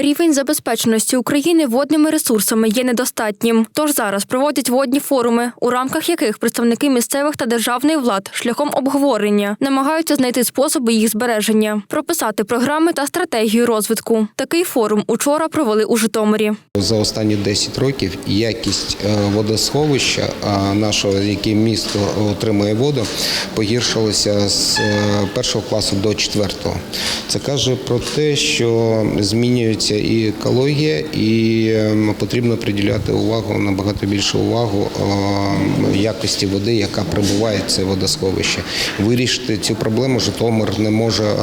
Рівень забезпеченості України водними ресурсами є недостатнім. Тож зараз проводять водні форуми, у рамках яких представники місцевих та державної влад шляхом обговорення намагаються знайти способи їх збереження, прописати програми та стратегію розвитку. Такий форум учора провели у Житомирі. За останні 10 років якість е, водосховища нашого, яке місто отримує воду, погіршилася з е, першого класу до четвертого. Це каже про те, що змінюється і екологія, і е, потрібно приділяти увагу набагато більше увагу е, якості води, яка прибуває в це водосховище. Вирішити цю проблему Житомир не може е,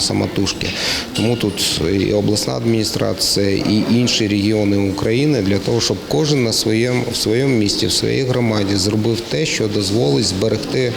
самотужки. Тому тут і обласна адміністрація, і інші регіони України для того, щоб кожен на своєму в своєму місті, в своїй громаді зробив те, що дозволить зберегти е,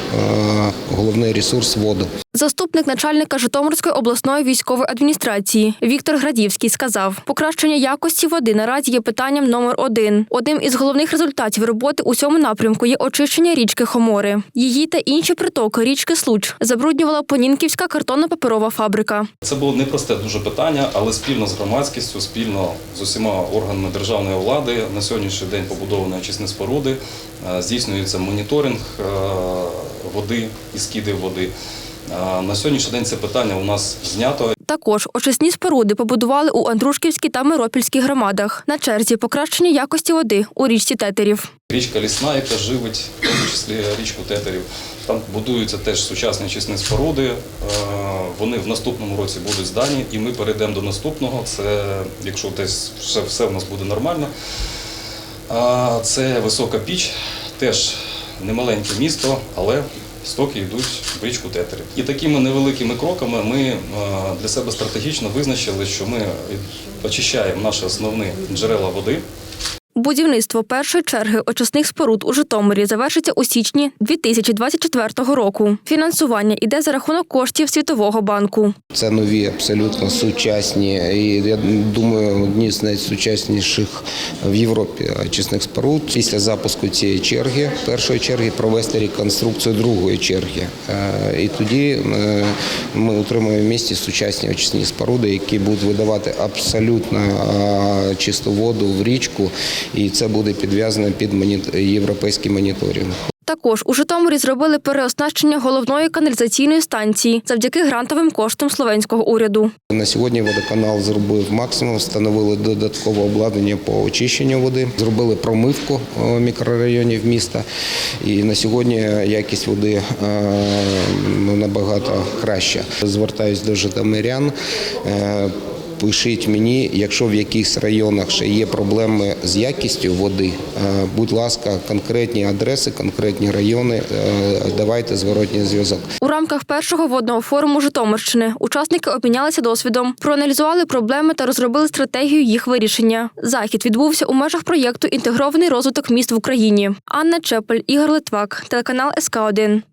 головний ресурс воду. Заступник начальника Житомирської обласної військової адміністрації Віктор Градівський сказав, покращення якості води наразі є питанням номер один. Одним із головних результатів роботи у цьому напрямку є очищення річки Хомори. Її та інші притоки річки Случ забруднювала Понінківська картонно-паперова фабрика. Це було непросте дуже питання, але спільно з громадськістю, спільно з усіма органами державної влади на сьогоднішній день побудовані очисні споруди, е, здійснюється моніторинг е, води і скиди води. На сьогоднішній день це питання у нас знято. Також очисні споруди побудували у Андрушківській та Миропільській громадах. На черзі покращення якості води у річці Тетерів. Річка Лісна, яка живить, в тому числі річку Тетерів. Там будуються теж сучасні очисні споруди. Вони в наступному році будуть здані, і ми перейдемо до наступного. Це якщо десь все в нас буде нормально. Це висока піч, теж немаленьке місто, але стоки йдуть в річку Тетерів. І такими невеликими кроками ми е, для себе стратегічно визначили, що ми очищаємо наші основні джерела води. Будівництво першої черги очисних споруд у Житомирі завершиться у січні 2024 року. Фінансування йде за рахунок коштів Світового банку. Це нові, абсолютно сучасні, і я думаю, одні з найсучасніших в Європі очисних споруд. Після запуску цієї черги, першої черги, провести реконструкцію другої черги. Е, І тоді е, ми отримаємо в місті сучасні очисні споруди, які будуть видавати абсолютно е, чисту воду в річку, і це буде підв'язано під європейський моніторинг. Також у Житомирі зробили переоснащення головної каналізаційної станції завдяки грантовим коштам словенського уряду. На сьогодні водоканал зробив максимум, встановили додаткове обладнання по очищенню води, зробили промивку е, мікрорайонів міста. І на сьогодні якість води е, ну, набагато краща. Звертаюсь до житомирян. Пишіть мені, якщо в якихось районах ще є проблеми з якістю води, е, будь ласка, конкретні адреси, конкретні райони, е, давайте зворотній зв'язок. У рамках першого водного форуму Житомирщини учасники обмінялися досвідом, проаналізували проблеми та розробили стратегію їх вирішення. Захід відбувся у межах проєкту Інтегрований розвиток міст в Україні. Анна Чепель, Ігор Литвак, телеканал СК 1